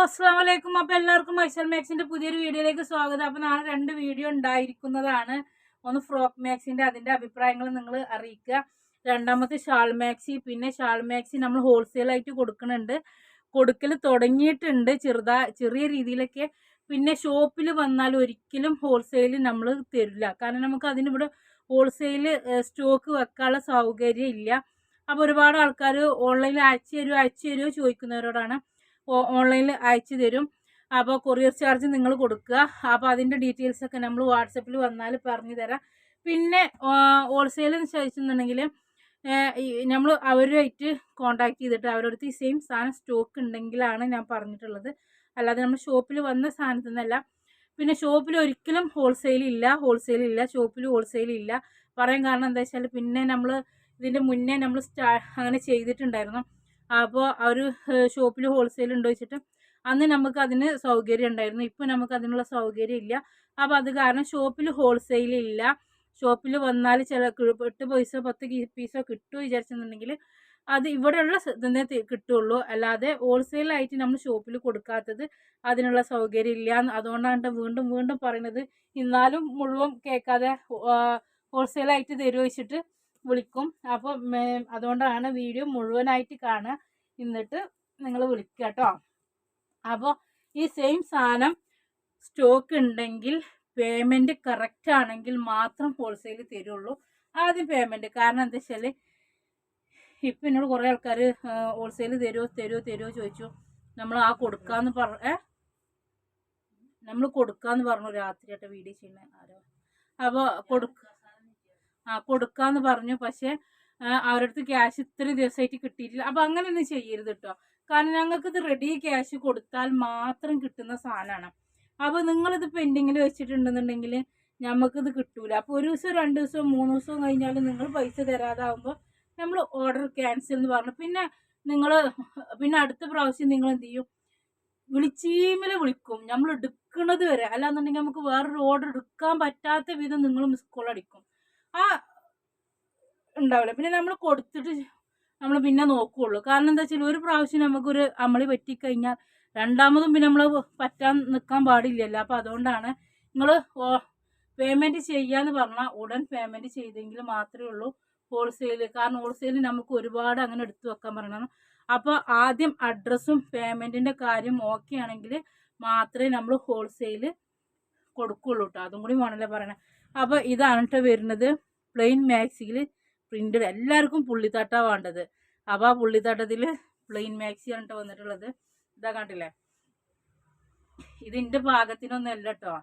Hello അസ്സാം വലൈക്കും അപ്പോൾ എല്ലാവർക്കും മൈസൽ മാക്സിന്റെ പുതിയൊരു വീഡിയോയിലേക്ക് സ്വാഗതം. അപ്പോൾ നാളെ രണ്ട് വീഡിയോ ഉണ്ടായിരിക്കുന്നതാണ്. ഒന്ന് ഫ്രോക്ക് മാക്സിന്റെ അതിന്റെ അഭിപ്രായങ്ങൾ നിങ്ങൾ അറിയിക്കുക. രണ്ടാമത്തെ ഷാൾ മാക്സി പിന്നെ ഷാൾ മാക്സി നമ്മൾ ഹോൾസെയിലായിട്ട് കൊടുക്കുന്നുണ്ട്. കൊടുക്കൽ തുടങ്ങിയിട്ടുണ്ട് ചെറുതാ ചെറിയ രീതിയിലൊക്കെ. പിന്നെ ഷോപ്പിൽ വന്നാൽ ഒരിക്കലും ഹോൾസെയിൽ നമ്മൾ തരില്ല. കാരണം നമുക്ക് അതിനിവിടെ ഹോൾസെയിൽ സ്റ്റോക്ക് വെക്കാനുള്ള സൗകര്യം ഇല്ല. അപ്പോൾ ഒരുപാട് ആൾക്കാർ ഓൺലൈനിൽ അയച്ചു തരുമോ അയച്ചു തരുമോ ചോദിക്കുന്നവരോടാണ്. ഓൺലൈനിൽ അയച്ചു തരും. അപ്പോൾ കൊറിയർ ചാർജ് നിങ്ങൾ കൊടുക്കുക. അപ്പോൾ അതിന്റെ ഡീറ്റെയിൽസ് ഒക്കെ നമ്മൾ വാട്സപ്പിൽ വന്നാൽ പറഞ്ഞു തരാം. പിന്നെ ഹോൾസെയിൽ ചോദിച്ചെന്നുണ്ടെങ്കിൽ നമ്മൾ അവരുമായിട്ട് കോണ്ടാക്ട് ചെയ്തിട്ട് അവരടുത്ത് ഈ സെയിം സാധനം സ്റ്റോക്ക് ഉണ്ടെങ്കിലാണ് ഞാൻ പറഞ്ഞിട്ടുള്ളത്. അല്ലാതെ നമ്മൾ ഷോപ്പിൽ വന്ന സാധനത്തിൽ നിന്നല്ല പിന്നെ ഷോപ്പിൽ ഒരിക്കലും ഹോൾസെയിൽ ഇല്ല ഹോൾസെയിൽ ഇല്ല ഷോപ്പിൽ ഹോൾസെയിൽ ഇല്ല. പറയാൻ കാരണം എന്താ വെച്ചാൽ പിന്നെ നമ്മൾ ഇതിന്റെ മുന്നേ നമ്മൾ സ്റ്റാ അങ്ങനെ ചെയ്തിട്ടുണ്ടായിരുന്നു. അപ്പോൾ ഒരു ഷോപ്പിൽ ഹോൾസെയിൽ ഉണ്ടോ വെച്ചിട്ട് അന്ന് നമുക്ക് അതിന് സൗകര്യം ഉണ്ടായിരുന്നു ഇപ്പോൾ നമുക്ക് അതിനുള്ള സൗകര്യം ഇല്ല. അപ്പോൾ അത് കാരണം ഷോപ്പിൽ ഹോൾസെയിൽ ഇല്ല. ഷോപ്പിൽ വന്നാൽ ചില എട്ട് പൈസ പത്ത് പീസോ കിട്ടുമോ വിചാരിച്ചെന്നുണ്ടെങ്കിൽ അത് ഇവിടെയുള്ള ഇതിനെ കിട്ടുള്ളൂ. അല്ലാതെ ഹോൾസെയിലായിട്ട് നമ്മൾ ഷോപ്പിൽ കൊടുക്കാത്തത് അതിനുള്ള സൗകര്യം ഇല്ല. അതുകൊണ്ടാണ് വീണ്ടും വീണ്ടും പറയുന്നത് എന്നാലും മുഴുവൻ കേൾക്കാതെ ഹോൾസെയിലായിട്ട് തരുമോ വെച്ചിട്ട് വിളിക്കും. അപ്പോൾ അതുകൊണ്ടാണ് വീഡിയോ മുഴുവനായിട്ട് കാണുക. എന്നിട്ട് നിങ്ങൾ വിളിക്കുക കേട്ടോ. അപ്പോൾ ഈ സെയിം സാധനം സ്റ്റോക്ക് ഉണ്ടെങ്കിൽ പേയ്മെന്റ് കറക്റ്റ് ആണെങ്കിൽ മാത്രം ഹോൾസെയിൽ തരുള്ളൂ. ആദ്യം പേയ്മെന്റ് കാരണം എന്താ വെച്ചാൽ ഇപ്പം എന്നോട് കുറേ ആൾക്കാർ ഹോൾസെയിൽ തരുമോ തരുമോ തരുമോ ചോദിച്ചു. നമ്മൾ ആ കൊടുക്കാന്ന് പറ നമ്മൾ കൊടുക്കാന്ന് പറഞ്ഞു രാത്രിയായിട്ട് വീഡിയോ ചെയ്യുന്ന ആരോ? അപ്പോൾ കൊടുക്ക ആ കൊടുക്കാന്ന് പറഞ്ഞു. പക്ഷേ അവരുടെ അടുത്ത് ക്യാഷ് ഇത്രയും ദിവസമായിട്ട് കിട്ടിയിട്ടില്ല. അപ്പം അങ്ങനെയൊന്നും ചെയ്യരുത് കേട്ടോ കാരണം ഞങ്ങൾക്ക് ഇത് റെഡി ക്യാഷ് കൊടുത്താൽ മാത്രം കിട്ടുന്ന സാധനമാണ് അപ്പോൾ നിങ്ങളിത് പെൻഡിങ്ങിൽ വെച്ചിട്ടുണ്ടെന്നുണ്ടെങ്കിൽ നമുക്കിത് കിട്ടൂല. അപ്പോൾ ഒരു ദിവസം രണ്ട് ദിവസം മൂന്ന് ദിവസം കഴിഞ്ഞാൽ നിങ്ങൾ പൈസ തരാതാവുമ്പോൾ നമ്മൾ ഓർഡർ ക്യാൻസൽ എന്ന് പറഞ്ഞു. പിന്നെ നിങ്ങൾ പിന്നെ അടുത്ത പ്രാവശ്യം നിങ്ങൾ എന്ത് ചെയ്യും? വിളിച്ചീമല വിളിക്കും. നമ്മൾ എടുക്കുന്നത് വരെ. അല്ലാന്നുണ്ടെങ്കിൽ നമുക്ക് വേറൊരു ഓർഡർ എടുക്കാൻ പറ്റാത്ത വിധം നിങ്ങൾ മിസ് കോൾ അടിക്കും. ആ ഉണ്ടാവില്ല പിന്നെ നമ്മൾ കൊടുത്തിട്ട് നമ്മൾ പിന്നെ നോക്കുകയുള്ളൂ കാരണം എന്താ വെച്ചാൽ ഒരു പ്രാവശ്യം നമുക്കൊരു അമളി പറ്റിക്കഴിഞ്ഞാൽ രണ്ടാമതും പിന്നെ നമ്മൾ പറ്റാൻ നിൽക്കാൻ പാടില്ലല്ലോ. അപ്പോൾ അതുകൊണ്ടാണ് നിങ്ങൾ പേയ്മെന്റ് ചെയ്യാന്ന് പറഞ്ഞാൽ ഉടൻ പേയ്മെന്റ് ചെയ്തെങ്കിൽ മാത്രമേ ഉള്ളൂ ഹോൾസെയിൽ കാരണം ഹോൾസെയിൽ നമുക്ക് ഒരുപാട് അങ്ങനെ എടുത്തു വെക്കാൻ പറയണം. അപ്പോൾ ആദ്യം അഡ്രസ്സും പേയ്മെന്റിന്റെ കാര്യം ഓക്കെ ആണെങ്കിൽ മാത്രമേ നമ്മൾ ഹോൾസെയിൽ കൊടുക്കുള്ളൂ കേട്ടോ അതും കൂടി വേണമല്ലേ പറയണേ. അപ്പോൾ ഇതാണ് കേട്ടോ വരുന്നത്. പ്ലെയിൻ മാക്സിയിൽ പ്രിന്റഡ് എല്ലാവർക്കും പുള്ളിത്തട്ടാണ് വേണ്ടത്. അപ്പോൾ ആ പുള്ളിത്തട്ടത്തിൽ പ്ലെയിൻ മാക്സിയാണ് കേട്ടോ വന്നിട്ടുള്ളത്. ഇതാ കണ്ടില്ലേ? ഇതിന്റെ പാകത്തിനൊന്നും അല്ല കേട്ടോ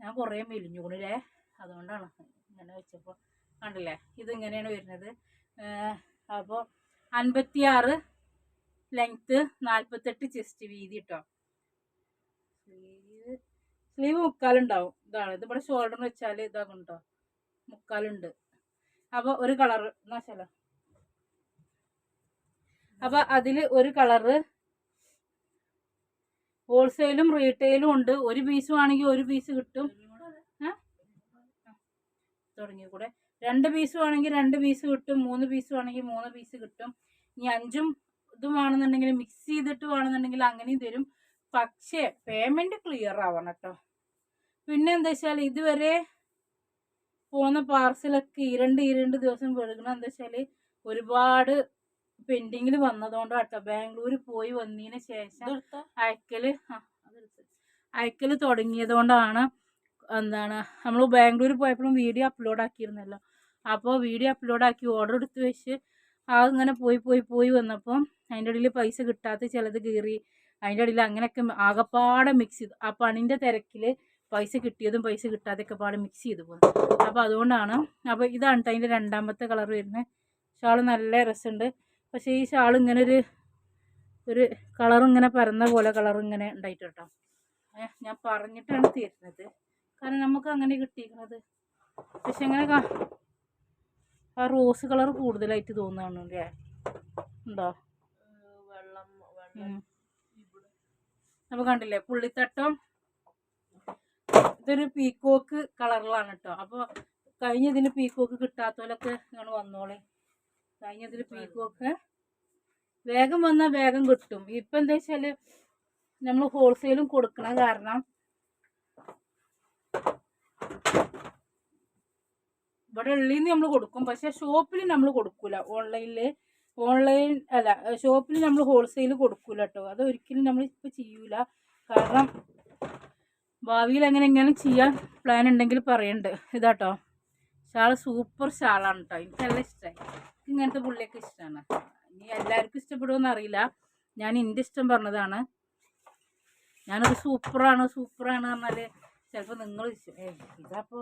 ഞാൻ കുറേ മെലിഞ്ഞു കൊണ്ടില്ലേ അതുകൊണ്ടാണ് ഇങ്ങനെ വെച്ചപ്പോൾ കണ്ടില്ലേ? ഇതിങ്ങനെയാണ് വരുന്നത്. അപ്പോൾ അൻപത്തിയാറ് ലെങ്ത്ത് നാൽപ്പത്തെട്ട് ചെസ്റ്റ് വീതി കേട്ടോ സ്ലീവ് മുക്കാലുണ്ടാവും. ഇതാണ്. ഇത് ഇവിടെ ഷോൾഡർ വെച്ചാൽ ഇതാകുണ്ടോ മുക്കാലുണ്ട്. അപ്പോൾ ഒരു കളർ എന്നാ വെച്ചാലോ അപ്പോൾ അതിൽ ഒരു കളറ് ഹോൾസെയിലും റീറ്റെയിലും ഉണ്ട്. ഒരു പീസ് വേണമെങ്കിൽ ഒരു പീസ് കിട്ടും. തുടങ്ങിയ കൂടെ രണ്ട് പീസ് വേണമെങ്കിൽ രണ്ട് പീസ് കിട്ടും. മൂന്ന് പീസ് വേണമെങ്കിൽ മൂന്ന് പീസ് കിട്ടും. ഇനി അഞ്ചും ഇതും വേണമെന്നുണ്ടെങ്കിൽ മിക്സ് ചെയ്തിട്ട് വേണമെന്നുണ്ടെങ്കിൽ അങ്ങനെയും തരും. പക്ഷേ പേയ്മെന്റ് ക്ലിയർ ആവണം കേട്ടോ. പിന്നെ എന്താ വെച്ചാൽ ഇതുവരെ പോകുന്ന പാർസലൊക്കെ ഇരണ്ട് ഇരണ്ട് ദിവസം വെളുക്കണം എന്താ വെച്ചാൽ ഒരുപാട് പെൻഡിങ്ങിൽ വന്നതുകൊണ്ട് കേട്ടോ. ബാംഗ്ലൂർ പോയി വന്നതിന് ശേഷം അയക്കൽ അയക്കൽ തുടങ്ങിയത് കൊണ്ടാണ് എന്താണ് നമ്മൾ ബാംഗ്ലൂർ പോയപ്പോഴും വീഡിയോ അപ്ലോഡ് ആക്കിയിരുന്നല്ലോ. അപ്പോൾ വീഡിയോ അപ്ലോഡ് ആക്കി ഓർഡർ എടുത്ത് വെച്ച് അതിങ്ങനെ പോയി പോയി പോയി വന്നപ്പോൾ അതിന്റെ ഇടയിൽ പൈസ കിട്ടാത്ത ചിലത് കീറി അതിന്റെ ഇടയിൽ അങ്ങനെയൊക്കെ ആകപ്പാടെ മിക്സ് ചെയ്തു ആ പണിന്റെ തിരക്കിൽ പൈസ കിട്ടിയതും പൈസ കിട്ടാതെയൊക്കെ പാടെ മിക്സ് ചെയ്ത് പോകുന്നത് അപ്പോൾ അതുകൊണ്ടാണ് അപ്പോൾ ഇതാണ് അതിന്റെ രണ്ടാമത്തെ കളർ വരുന്നത് ഷാൾ നല്ല രസമുണ്ട്. പക്ഷേ ഈ ഷാൾ ഇങ്ങനെ ഒരു ഒരു കളർ ഇങ്ങനെ പരന്ന പോലെ കളർ ഇങ്ങനെ ഉണ്ടായിട്ട് കേട്ടോ ഞാൻ പറഞ്ഞിട്ടാണ് തീരുന്നത്. കാരണം നമുക്ക് അങ്ങനെ കിട്ടിയിരിക്കുന്നത്. പക്ഷെ അങ്ങനെ ആ റോസ് കളർ കൂടുതലായിട്ട് തോന്നുകയാണ് അല്ലേ ഉണ്ടോ അപ്പോൾ കണ്ടില്ലേ പുള്ളിത്തട്ടം ഇതൊരു പീക്കോക്ക് കളറിലാണ് കേട്ടോ അപ്പോൾ കഴിഞ്ഞതിന് പീക്കോക്ക് കിട്ടാത്തവരൊക്കെ നിങ്ങൾ വന്നോളെ. കഴിഞ്ഞതിൽ പീക്കോക്ക് വേഗം വന്നാൽ വേഗം കിട്ടും. ഇപ്പം എന്താ വെച്ചാൽ നമ്മൾ ഹോൾസെയിലും കൊടുക്കണ കാരണം ഇവിടെ ഉള്ളിൽ നിന്ന് നമ്മൾ കൊടുക്കും. പക്ഷെ ഷോപ്പിൽ നമ്മൾ കൊടുക്കൂല. ഓൺലൈനിൽ ഓൺലൈൻ അല്ല ഷോപ്പിൽ നമ്മൾ ഹോൾസെയിൽ കൊടുക്കൂല കേട്ടോ അത് ഒരിക്കലും നമ്മൾ ഇപ്പോൾ ചെയ്യൂല. കാരണം ഭാവിയിൽ എങ്ങനെ എങ്ങനെ ചെയ്യാൻ പ്ലാൻ ഉണ്ടെങ്കിൽ പറയണ്ട്. ഇതാട്ടോ. ഷാൾ സൂപ്പർ ഷാളാണ് കേട്ടോ നല്ല ഇഷ്ടമായി ഇങ്ങനത്തെ പുള്ളിയൊക്കെ ഇഷ്ടമാണ് ഇനി എല്ലാവർക്കും ഇഷ്ടപ്പെടുമെന്ന് അറിയില്ല. ഞാൻ എന്റെ ഇഷ്ടം പറഞ്ഞതാണ്. ഞാനത് സൂപ്പറാണ് സൂപ്പറാണ് പറഞ്ഞാൽ ചിലപ്പോൾ നിങ്ങൾ ഇതാപ്പോ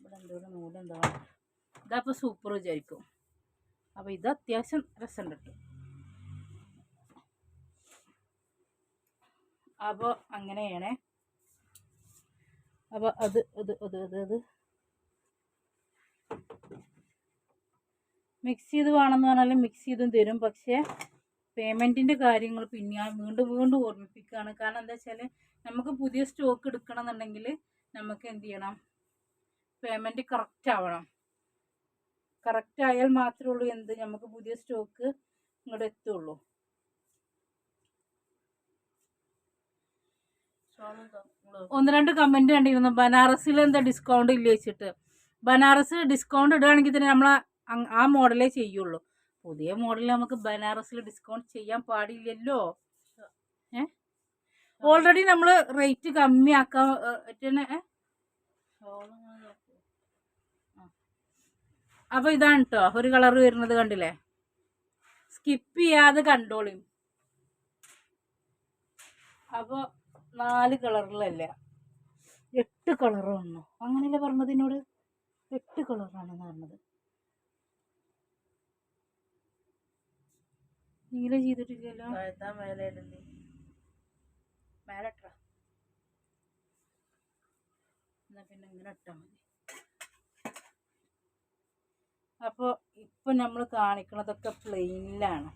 ഇവിടെ ഇതപ്പോൾ സൂപ്പർ വിചാരിക്കും. അപ്പോൾ ഇത് അത്യാവശ്യം രസമുണ്ട് കേട്ടോ അപ്പോൾ അങ്ങനെയാണ്. അപ്പോൾ അത് അത് അത് അത് അത്. മിക്സ് ചെയ്ത് വേണമെന്ന് പറഞ്ഞാൽ മിക്സ് ചെയ്തും തരും. പക്ഷേ പേയ്മെന്റിന്റെ കാര്യങ്ങൾ പിന്നെ വീണ്ടും വീണ്ടും ഓർമ്മിപ്പിക്കുകയാണ് കാരണം എന്താ വെച്ചാൽ നമുക്ക് പുതിയ സ്റ്റോക്ക് എടുക്കണം എന്നുണ്ടെങ്കിൽ നമുക്ക് എന്ത് ചെയ്യണം? പേയ്മെന്റ് കറക്റ്റ് ആവണം. കറക്റ്റ് ആയാൽ മാത്രമേ ഉള്ളൂ എന്ത്? നമുക്ക് പുതിയ സ്റ്റോക്ക് ഇങ്ങോട്ട് എത്തുള്ളൂ. ഒന്ന് രണ്ട് കമന്റ് കണ്ടിരുന്നു. ബനാറസിൽ എന്താ ഡിസ്കൗണ്ട് ഇല്ല വെച്ചിട്ട്. ബനാറസ് ഡിസ്കൗണ്ട് ഇടുകയാണെങ്കിൽ തന്നെ നമ്മൾ ആ മോഡലേ ചെയ്യുള്ളൂ. പുതിയ മോഡൽ നമുക്ക് ബനാറസിൽ ഡിസ്കൗണ്ട് ചെയ്യാൻ പാടില്ലല്ലോ. ഏ? ഓൾറെഡി നമ്മൾ റേറ്റ് കമ്മിയാക്കാൻ പറ്റുന്ന അപ്പോൾ ഇതാണ് കേട്ടോ ഒരു കളർ വരുന്നത് കണ്ടില്ലേ? സ്കിപ്പ് ചെയ്യാതെ കണ്ടോളിയും അപ്പോൾ നാല് കളറിലല്ല? എട്ട് കളർ വന്നു. അങ്ങനെയല്ലേ പറഞ്ഞതിനോട് എട്ട് കളറാണ് പറഞ്ഞത്. നീല ചെയ്തിട്ടില്ലല്ലോ? മേലട്ട. എന്നാ പിന്നെ ഇങ്ങനെ ഇട്ടാൽ മതി. അപ്പോൾ ഇപ്പം നമ്മൾ കാണിക്കണതൊക്കെ പ്ലെയിനിലാണ്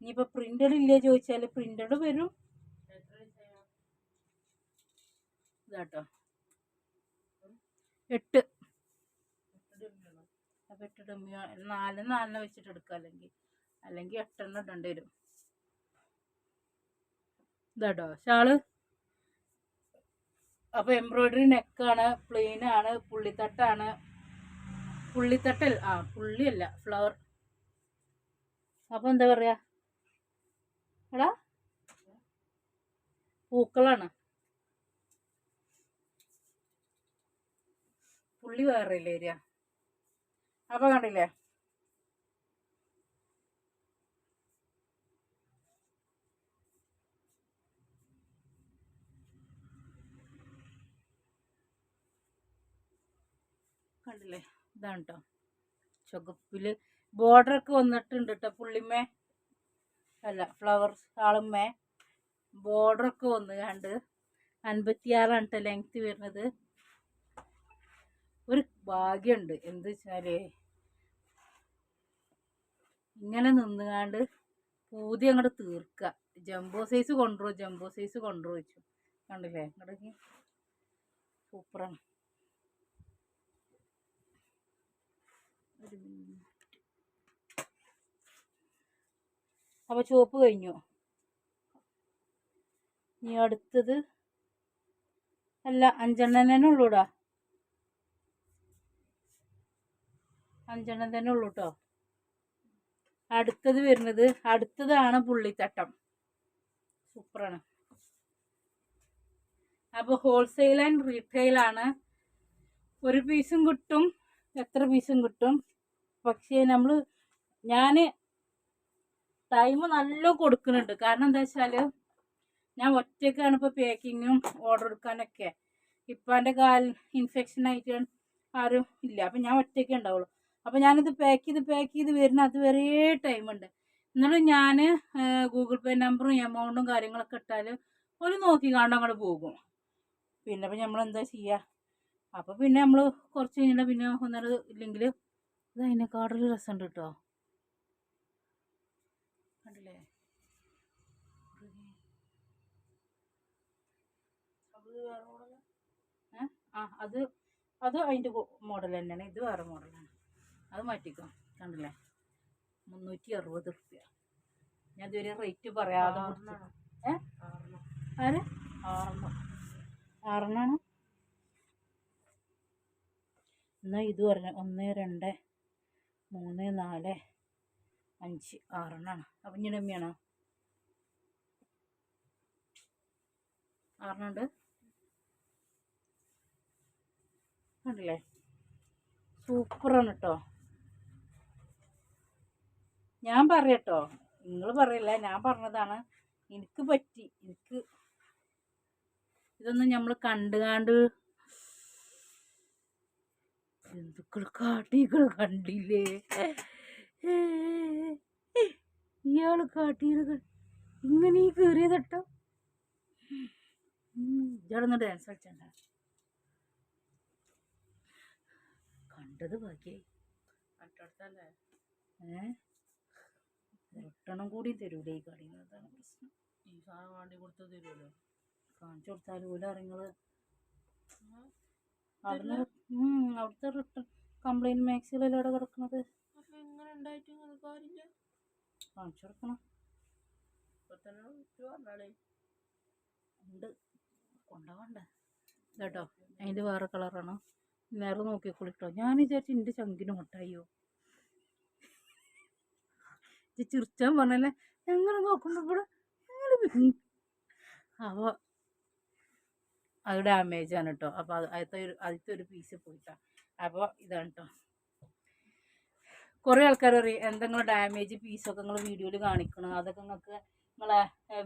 ഇനിയിപ്പോൾ പ്രിന്റഡ് ഇല്ലേ ചോദിച്ചാൽ പ്രിന്റഡ് വരും. ഇതാട്ടോ. എട്ട്. അപ്പം എട്ട് ഡമ്മിയോ നാല് നാലിനെ വെച്ചിട്ട് എടുക്കുക അല്ലെങ്കിൽ അല്ലെങ്കിൽ എട്ടെണ്ണം ഇടേണ്ടി വരും. ഇതാട്ടോ. ഷാൾ? അപ്പോൾ എംബ്രോയ്ഡറി നെക്കാണ് പ്ലെയിൻ ആണ് പുള്ളിത്തട്ടാണ്. പുള്ളിത്തട്ടൽ ആ പുള്ളിയല്ല ഫ്ലവർ. അപ്പോൾ എന്താ പറയാ? എടാ? പൂക്കളാണ്. പുള്ളി വേറെ ഇല്ലേ വരിക അപ്പോൾ കണ്ടില്ലേ? കണ്ടില്ലേ? ഇതാണ് കേട്ടോ ചുവപ്പിൽ ബോർഡറൊക്കെ വന്നിട്ടുണ്ട് കേട്ടോ പുള്ളിമേ അല്ല ഫ്ലവർ ആളുമ്മേ. ബോർഡറൊക്കെ വന്ന് കണ്ട് അൻപത്തിയാറാണ് കേട്ടോ ലെങ്ത് വരുന്നത്. ഒരു ഭാഗ്യമുണ്ട്. എന്ത് വെച്ചാൽ ഇങ്ങനെ നിന്നുകാണ്ട് പൂതി അങ്ങോട്ട് തീർക്കുക ജംബോ സൈസ് കൊണ്ടുപോകും ജംബോ സൈസ് കൊണ്ടുപോയി വെച്ചു കണ്ടില്ലേ? അങ്ങോട്ടേക്ക് സൂപ്പറാണ്. അപ്പോൾ ചുവപ്പ് കഴിഞ്ഞു. ഇനി അടുത്തത് അല്ല അഞ്ചെണ്ണം തന്നെ ഉള്ളൂടാ. അഞ്ചെണ്ണം തന്നെ ഉള്ളൂ കേട്ടോ അടുത്തത് വരുന്നത് അടുത്തതാണ് പുള്ളിത്തട്ടം. സൂപ്പറാണ്. അപ്പോൾ ഹോൾസെയിൽ ആൻഡ് റീറ്റെയിൽ ആണ്. ഒരു പീസും കിട്ടും എത്ര പീസും കിട്ടും? പക്ഷേ നമ്മൾ ഞാൻ ടൈം നല്ല കൊടുക്കുന്നുണ്ട്. കാരണം എന്താ വെച്ചാൽ ഞാൻ ഒറ്റയ്ക്കാണ് ഇപ്പോൾ പാക്കിങ്ങും ഓർഡർ എടുക്കാനൊക്കെ. ഇപ്പം എന്റെ കാൽ ഇൻഫെക്ഷൻ ആയിട്ട് ആരും ഇല്ല. അപ്പം ഞാൻ ഒറ്റയ്ക്കേ ഉണ്ടാവുള്ളൂ. അപ്പോൾ ഞാനിത് പാക്ക് ചെയ്ത് പാക്ക് ചെയ്ത് വരുന്ന അതുവരെ ടൈമുണ്ട് എന്നാലും ഞാൻ ഗൂഗിൾ പേ നമ്പറും എമൗണ്ടും കാര്യങ്ങളൊക്കെ ഇട്ടാൽ ഒരു നോക്കി കാണാൻ അങ്ങോട്ട് പോകും. പിന്നെ അപ്പം നമ്മൾ എന്താ ചെയ്യുക അപ്പോൾ പിന്നെ നമ്മൾ കുറച്ച് കഴിഞ്ഞിട്ട് പിന്നെ ഒന്നര ഇല്ലെങ്കിൽ ഇത് അതിനെക്കാടൊരു രസമുണ്ട് കേട്ടോ കണ്ടില്ലേ? ആ? അത് അത് അതിന്റെ മോഡൽ തന്നെയാണ്. ഇത് വേറെ മോഡലാണ് അത് മാറ്റിക്കോ. കണ്ടില്ലേ? മുന്നൂറ്റി അറുപത് റുപ്യ. ഞാൻ ഇതുവരെ റേറ്റ് പറയാതെ. ഏ. ആര്? ആറെണ്ണം. ആറെണ്ണാണ്? എന്നാ ഇത് പറഞ്ഞ ഒന്ന് രണ്ട് മൂന്ന് നാല് അഞ്ച് ആറെണ്ണാണ്. അപ്പം ഇങ്ങനെ അമ്മയാണോ ആറെണ്ണുണ്ട് കണ്ടില്ലേ? സൂപ്പറാണ് കേട്ടോ ഞാൻ പറയട്ടോ. നിങ്ങൾ പറയില്ല. ഞാൻ പറഞ്ഞതാണ് എനിക്ക് പറ്റി. എനിക്ക് ഇതൊന്നും നമ്മൾ കണ്ട് കണ്ട് ജന്തുക്കൾ കാട്ടികൾ കണ്ടില്ലേ? ഇയാൾ കാട്ടിയത് ഇങ്ങനെ ഈ കയറിയതട്ടോ ഇയാളൊന്ന് ഡാൻസ് കളിച്ചണ്ട. കണ്ടത് ബാക്കിയായി? ഏ? റിട്ടണം കൂടി തരൂലേ ഈ കടീന്നതാണ് പ്രശ്നം. ഈ സാധനം വേണ്ടി കൊടുത്ത് തരുമല്ലോ കാണിച്ചു കൊടുത്താൽ പോലും ഉം, അവിടുത്തെ റിട്ടേൺ കംപ്ലൈന്റ് മാക്സിലല്ലേ അവിടെ കിടക്കുന്നത് കാര്യമില്ല? കാണിച്ചു കൊടുക്കണം. ഉണ്ട്. കൊണ്ടുപോകണ്ടേ. കേട്ടോ അതിന്റെ വേറെ കളറാണ് നേരെ നോക്കിക്കോളിട്ടോ. ഞാൻ വിചാരിച്ചു എന്റെ ചങ്കിന് മുട്ടായോ ഇത് ചിരിച്ചാൻ പറഞ്ഞല്ലേ? ഞങ്ങൾ നോക്കുമ്പോൾ ഇവിടെ ഞങ്ങൾ അപ്പോൾ അത് ഡാമേജ് ആണ് കേട്ടോ അപ്പോൾ അത് ആദ്യത്തെ ഒരു ആദ്യത്തെ ഒരു പീസ് പോയിട്ടാ. അപ്പോൾ ഇതാണ് കേട്ടോ കുറേ ആൾക്കാർ അറിയാം എന്തെങ്കിലും ഡാമേജ് പീസൊക്കെ നിങ്ങൾ വീഡിയോയിൽ കാണിക്കണം? അതൊക്കെ നിങ്ങൾക്ക് നിങ്ങളെ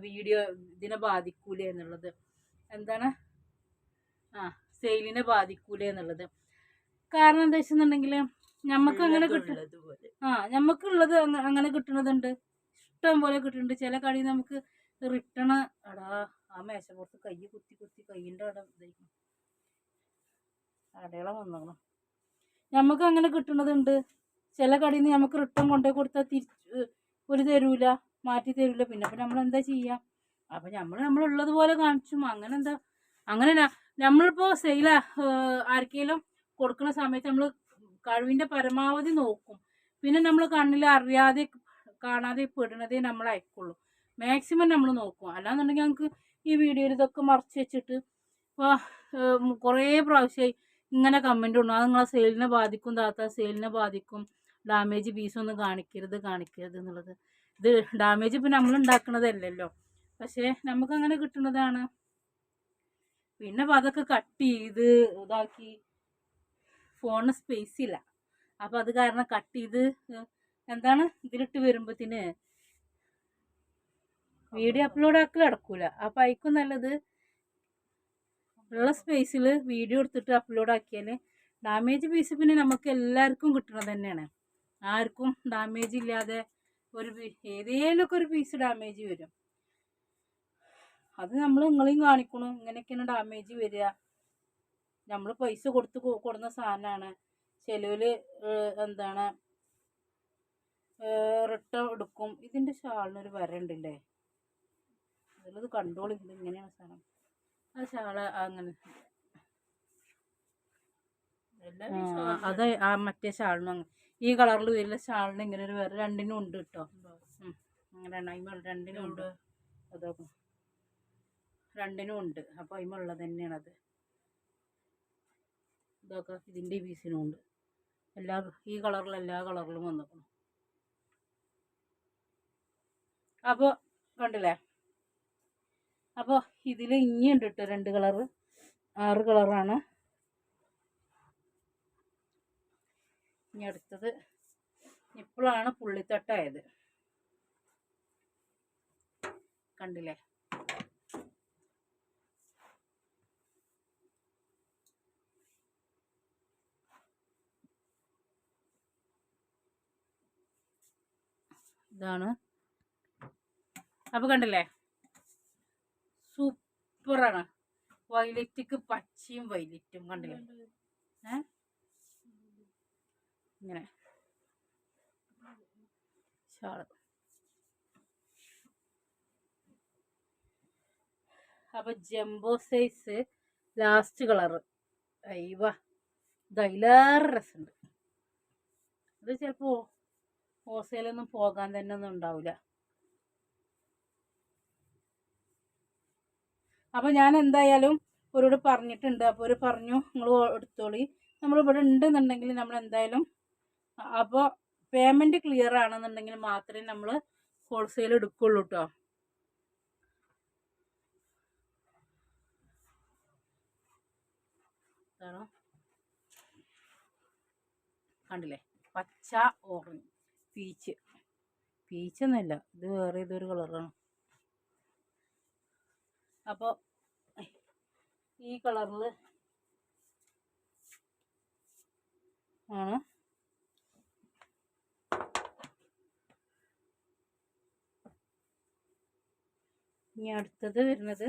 വീഡിയോ ഇതിനെ ബാധിക്കൂലേ എന്നുള്ളത്. എന്താണ്? ആ സെയിലിനെ ബാധിക്കൂലേ എന്നുള്ളത്. കാരണം എന്താ വെച്ചെന്നുണ്ടെങ്കിൽ നമുക്ക് അങ്ങനെ കിട്ടും. ആ ഞമ്മക്കുള്ളത് അങ്ങ- അങ്ങനെ കിട്ടുന്നതുണ്ട് ഇഷ്ടം പോലെ കിട്ടുന്നുണ്ട് ചില കടി നമുക്ക് റിട്ടേൺ അടാ ആ മേശപ്പുറത്ത് കൈ കുത്തി കുത്തി കൈയിന്റെ അവിടെ ഇതായിരിക്കും. അടയാളം വന്നോളാം. നമുക്ക് അങ്ങനെ കിട്ടുന്നതുണ്ട് ചില കടയിൽ നിന്ന് നമുക്ക് റിട്ടേൺ കൊണ്ടുപോയി കൊടുത്താൽ തിരിച്ച് ഒരു തരൂല മാറ്റി തരൂല. പിന്നെ അപ്പം നമ്മൾ എന്താ ചെയ്യുക അപ്പം നമ്മൾ നമ്മളുള്ളത് പോലെ കാണിച്ചും. അങ്ങനെ എന്താ അങ്ങനെ നമ്മളിപ്പോൾ സെയിലാ ആർക്കെങ്കിലും കൊടുക്കുന്ന സമയത്ത് നമ്മൾ കഴിവിന്റെ പരമാവധി നോക്കും. പിന്നെ നമ്മൾ കണ്ണിൽ അറിയാതെ കാണാതെ പെടുന്നതേ നമ്മൾ അയക്കുള്ളൂ മാക്സിമം നമ്മൾ നോക്കും. അല്ലാന്നുണ്ടെങ്കിൽ ഞങ്ങൾക്ക് ഈ വീഡിയോയിൽ ഇതൊക്കെ മറച്ച് വെച്ചിട്ട് കുറേ പ്രാവശ്യമായി ഇങ്ങനെ കമന്റ് ഉണ്ടോ അത് നിങ്ങളെ സെയിലിനെ ബാധിക്കും താത്ത സെയിലിനെ ബാധിക്കും. ഡാമേജ് പീസൊന്നും കാണിക്കരുത് കാണിക്കരുത് എന്നുള്ളത്. ഇത് ഡാമേജ് ഇപ്പം നമ്മൾ ഉണ്ടാക്കുന്നതല്ലല്ലോ പക്ഷേ നമുക്കങ്ങനെ കിട്ടുന്നതാണ്. പിന്നെ അപ്പം അതൊക്കെ കട്ട് ചെയ്ത് ഇതാക്കി ഫോണിന് സ്പേസ് ഇല്ല. അപ്പോൾ അത് കാരണം കട്ട് ചെയ്ത് എന്താണ് ഇതിലിട്ട് വരുമ്പോഴത്തേന് വീഡിയോ അപ്ലോഡ് ആക്കൽ നടക്കൂല. അപ്പം അതിക്കും നല്ലത് ഉള്ള സ്പേസിൽ വീഡിയോ എടുത്തിട്ട് അപ്ലോഡ് ആക്കിയാൽ ഡാമേജ് പീസ് പിന്നെ നമുക്ക് എല്ലാവർക്കും കിട്ടണത് തന്നെയാണ്. ആർക്കും ഡാമേജ് ഇല്ലാതെ ഒരു ഏതേലൊക്കെ ഒരു പീസ് ഡാമേജ് വരും. അത് നമ്മൾ നിങ്ങളെയും കാണിക്കണം. ഇങ്ങനെയൊക്കെയാണ് ഡാമേജ് വരിക. നമ്മൾ പൈസ കൊടുത്ത് കൊടുന്ന സാധനമാണ് ചിലവിൽ എന്താണ് റിട്ട എടുക്കും. ഇതിന്റെ ഷാളിനൊരു വര ഉണ്ടല്ലേ അതിലത് കണ്ടോളി. ഇത് ഇങ്ങനെയാണ് സാധനം. ആ ഷാൾ അങ്ങനെ. അത് ആ മറ്റേ ഷാളിനും അങ്ങനെ ഈ കളറിൽ വരുന്ന ഷാളിന് ഇങ്ങനെ ഒരു വേറെ രണ്ടിനും ഉണ്ട് കേട്ടോ അങ്ങനെയാണ്. അങ്ങനെ അതിമ രണ്ടിനും ഉണ്ട്. അതോ രണ്ടിനും ഉണ്ട്. അപ്പോൾ അതിമുള്ളത് തന്നെയാണത്. ഇതൊക്കെ ഇതിന്റെ പീസിനും ഉണ്ട് എല്ലാ ഈ കളറിലും എല്ലാ കളറിലും വന്നിക്കണം. അപ്പോൾ കണ്ടില്ലേ? അപ്പോൾ ഇതിൽ ഇനിയുണ്ട് കേട്ടോ രണ്ട് കളറ്. ആറ് കളറാണ്. ഇനി അടുത്തത് ഇപ്പോഴാണ് പുള്ളിത്തട്ടായത്. കണ്ടില്ലേ? ഇതാണ്. അപ്പോൾ കണ്ടില്ലേ? സൂപ്പറാണ്. വൈലറ്റിക്ക് പച്ചയും വൈലറ്റും കണ്ടില്ലേ? ഇങ്ങനെ. അപ്പൊ ജംബോ സൈസ് ലാസ്റ്റ് കളറ്. അയ്യവ. ഇത് രസമുണ്ട് അത് ചിലപ്പോ ഹോൾസെയിലൊന്നും പോകാൻ തന്നെ ഒന്നും ഉണ്ടാവില്ല അപ്പോൾ ഞാൻ എന്തായാലും ഒരുവിടെ പറഞ്ഞിട്ടുണ്ട്. അപ്പോൾ ഒരു പറഞ്ഞു നിങ്ങൾ എടുത്തോളി. നമ്മളിവിടെ ഉണ്ടെന്നുണ്ടെങ്കിൽ നമ്മൾ എന്തായാലും അപ്പോൾ പേയ്മെന്റ് ക്ലിയർ ആണെന്നുണ്ടെങ്കിൽ മാത്രമേ നമ്മൾ ഹോൾസെയിൽ എടുക്കുള്ളൂ കേട്ടോ കണ്ടില്ലേ? പച്ച ഓറഞ്ച്. പീച്ച്. പീച്ച് എന്നല്ല ഇത് വേറെ ഇതൊരു കളറാണ് അപ്പോൾ ഈ കളറിൽ ആണ്. ഇനി അടുത്തത് വരുന്നത്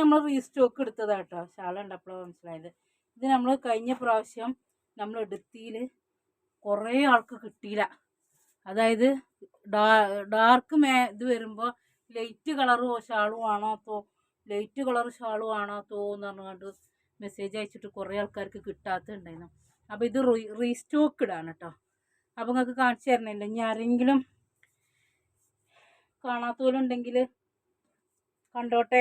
നമ്മൾ റീസ്റ്റോക്ക് കേട്ടോ ശാല കണ്ടപ്പോഴാണ് മനസ്സിലായത്. ഇത് നമ്മൾ കഴിഞ്ഞ പ്രാവശ്യം നമ്മൾ എടുത്തിയിൽ കുറേ ആൾക്ക് കിട്ടിയില്ല. അതായത് ഡാർക്ക് മേ ഇത് വരുമ്പോൾ ലൈറ്റ് കളർ ഷാളും ആണോ തോ ലൈറ്റ് കളർ ഷാളും ആണോ തോ എന്ന് പറഞ്ഞുകൊണ്ട് മെസ്സേജ് അയച്ചിട്ട് കുറേ ആൾക്കാർക്ക് കിട്ടാത്തുണ്ടായിരുന്നു. അപ്പോൾ ഇത് റീ റീസ്റ്റോക്ക് ഇടാണ് കേട്ടോ അപ്പോൾ നിങ്ങൾക്ക് കാണിച്ചു തരണില്ല ഇനി ആരെങ്കിലും കാണാത്തവരുണ്ടെങ്കിൽ കണ്ടോട്ടെ.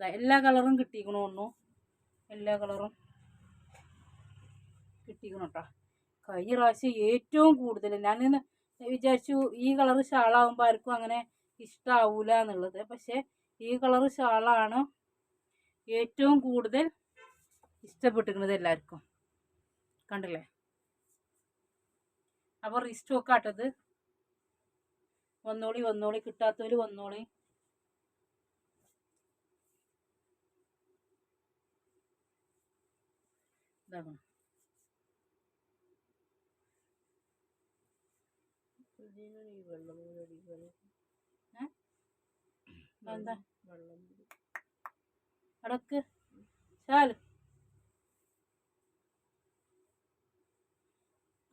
എല്ലാ കളറും കിട്ടിക്കണോ ഒന്നു എല്ലാ കളറും കിട്ടിക്കണം കേട്ടോ കഴിഞ്ഞ പ്രാവശ്യം ഏറ്റവും കൂടുതൽ ഞാൻ വിചാരിച്ചു ഈ കളർ ഷാളാകുമ്പോൾ ആർക്കും അങ്ങനെ ഇഷ്ടാവൂല എന്നുള്ളത്. പക്ഷേ ഈ കളർ ഷാളാണ് ഏറ്റവും കൂടുതൽ ഇഷ്ടപ്പെട്ടിരിക്കുന്നത് എല്ലാവർക്കും. കണ്ടില്ലേ? അപ്പോൾ റീസ്റ്റോക്ക് ആട്ടത് വന്നോളി വന്നോളി കിട്ടാത്തവർ വന്നോളി. ഇതാക്കണം ഇതിനാണ് ഈ വെള്ളം കൂടെ അടിക്കുന്നത് ഏ? എന്താ വെള്ളം അടക്ക്. ചാൽ.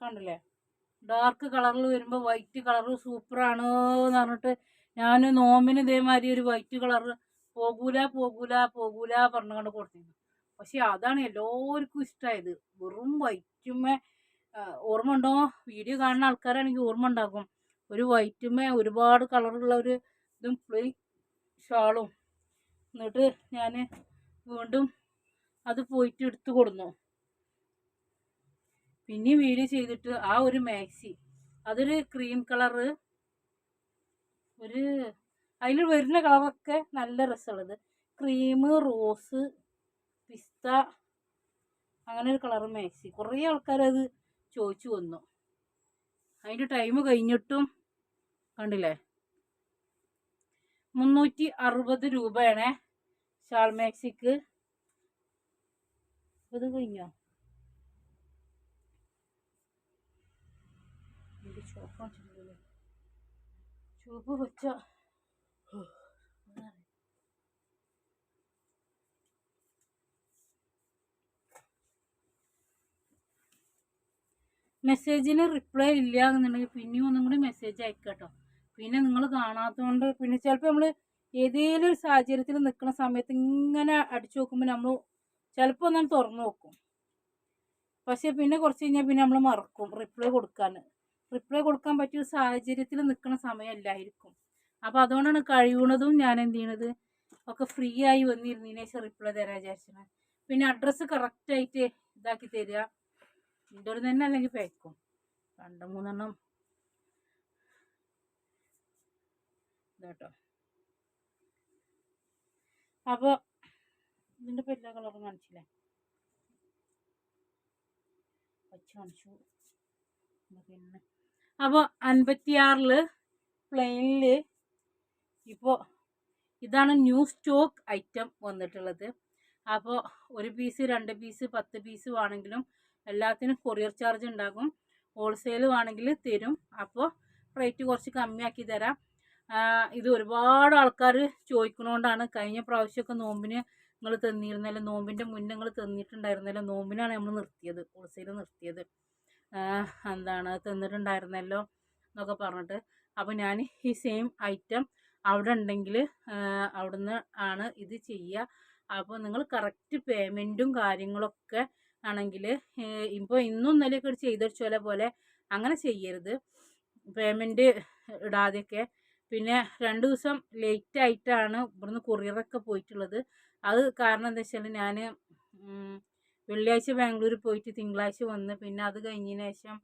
കണ്ടില്ലേ? ഡാർക്ക് കളറിൽ വരുമ്പോൾ വൈറ്റ് കളർ സൂപ്പറാണ് എന്ന് പറഞ്ഞിട്ട് ഞാൻ നോമിന് ഇതേമാതിരി ഒരു വൈറ്റ് കളർ പോകൂല പോകൂല പോകൂല പറഞ്ഞുകൊണ്ട് കൊടുത്തിരുന്നു. പക്ഷെ അതാണ് എല്ലാവർക്കും ഇഷ്ടമായത് വെറും വൈറ്റുമ്മ ഓർമ്മ ഉണ്ടോ? വീഡിയോ കാണുന്ന ആൾക്കാരാണെങ്കിൽ ഓർമ്മ ഉണ്ടാക്കും ഒരു വൈറ്റുമ്മ ഒരുപാട് കളറുള്ള ഒരു ഇതും പ്ലെയിൻ ഷാളും. എന്നിട്ട് ഞാൻ വീണ്ടും അത് പോയിട്ട് എടുത്തു കൊടുന്നു. പിന്നെ വീഡിയോ ചെയ്തിട്ട് ആ ഒരു മാക്സി അതൊരു ക്രീം കളറ് ഒരു അതിൽ വരുന്ന കളറൊക്കെ നല്ല രസമുള്ളത് ക്രീം റോസ് അങ്ങനെ ഒരു കളർ മാക്സി കുറേ ആൾക്കാരത് ചോദിച്ചു വന്നു. അതിന്റെ ടൈം കഴിഞ്ഞിട്ടും കണ്ടില്ലേ? മുന്നൂറ്റി അറുപത് രൂപയാണ് ഷാൾ മാക്സിക്ക്. ഇത് കഴിഞ്ഞോ? ചുവപ്പ് വെച്ച മെസ്സേജിന് റിപ്ലൈ ഇല്ല എന്നുണ്ടെങ്കിൽ പിന്നെയും ഒന്നും കൂടി മെസ്സേജ് അയക്കട്ടോ പിന്നെ നിങ്ങൾ കാണാത്തതുകൊണ്ട് പിന്നെ ചിലപ്പോൾ നമ്മൾ ഏതെങ്കിലും ഒരു സാഹചര്യത്തിൽ നിൽക്കുന്ന സമയത്ത് ഇങ്ങനെ അടിച്ചു നോക്കുമ്പോൾ നമ്മൾ ചിലപ്പോൾ ഒന്നും തുറന്നു നോക്കും. പക്ഷേ പിന്നെ കുറച്ച് കഴിഞ്ഞാൽ പിന്നെ നമ്മൾ മറക്കും റിപ്ലൈ കൊടുക്കാൻ റിപ്ലൈ കൊടുക്കാൻ പറ്റിയ സാഹചര്യത്തിൽ നിൽക്കുന്ന സമയമല്ലായിരിക്കും അപ്പോൾ അതുകൊണ്ടാണ് കഴിയുന്നതും ഞാൻ എന്ത് ചെയ്യണത്? ഒക്കെ ഫ്രീ ആയി വന്നിരുന്നതിന് ശേഷം റിപ്ലൈ തരാൻ വിചാരിച്ചത്. പിന്നെ അഡ്രസ്സ് കറക്റ്റായിട്ട് ഇതാക്കി തരിക. ഒരു തന്നെ അല്ലെങ്കിൽ പേക്കും രണ്ട് മൂന്നെണ്ണം. ഇതാട്ടോ. അപ്പോൾ ഇതിന്റെ പെല്ലാ എല്ലാ കളറും കാണിച്ചില്ലേ? പച്ച കാണിച്ചു. പിന്നെ. അപ്പോൾ അൻപത്തിയാറിൽ പ്ലെയിനിൽ ഇപ്പോൾ ഇതാണ് ന്യൂ സ്റ്റോക്ക് ഐറ്റം വന്നിട്ടുള്ളത്. അപ്പോൾ ഒരു പീസ് രണ്ട് പീസ് പത്ത് പീസ് വേണമെങ്കിലും എല്ലാത്തിനും കൊറിയർ ചാർജ് ഉണ്ടാകും. ഹോൾസെയിൽ ആണെങ്കിൽ തരും. അപ്പോൾ റേറ്റ് കുറച്ച് കമ്മിയാക്കി തരാം. ഇത് ഒരുപാട് ആൾക്കാർ ചോദിക്കണോണ്ടാണ് കഴിഞ്ഞ പ്രാവശ്യമൊക്കെ നോമ്പിന് നിങ്ങൾ തന്നിരുന്നല്ലോ? നോമ്പിന്റെ മുന്നേ നിങ്ങൾ തന്നിട്ടുണ്ടായിരുന്നല്ലോ? നോമ്പിനാണ് നമ്മൾ നിർത്തിയത്. ഹോൾസെയിൽ നിർത്തിയത്. എന്താണ്? തന്നിട്ടുണ്ടായിരുന്നല്ലോ എന്നൊക്കെ പറഞ്ഞിട്ട്. അപ്പോൾ ഞാൻ ഈ സെയിം ഐറ്റം അവിടെ ഉണ്ടെങ്കിൽ അവിടുന്ന് ആണ് ഇത് ചെയ്യുക. അപ്പോൾ നിങ്ങൾ കറക്റ്റ് പേയ്മെന്റും കാര്യങ്ങളൊക്കെ ആണെങ്കിൽ ഇപ്പോൾ ഇന്നും ഇന്നലെയൊക്കെ ഒരു വെച്ചോലെ പോലെ അങ്ങനെ ചെയ്യരുത്. പേയ്മെന്റ് ഇടാതെയൊക്കെ. പിന്നെ രണ്ട് ദിവസം ലേറ്റ് ആയിട്ടാണ് ഇവിടുന്ന് കൊറിയറൊക്കെ പോയിട്ടുള്ളത്. അത് കാരണം എന്താ വെച്ചാൽ ഞാൻ വെള്ളിയാഴ്ച ബാംഗ്ലൂർ പോയിട്ട് തിങ്കളാഴ്ച വന്ന് പിന്നെ അത് കഴിഞ്ഞതിന് ശേഷം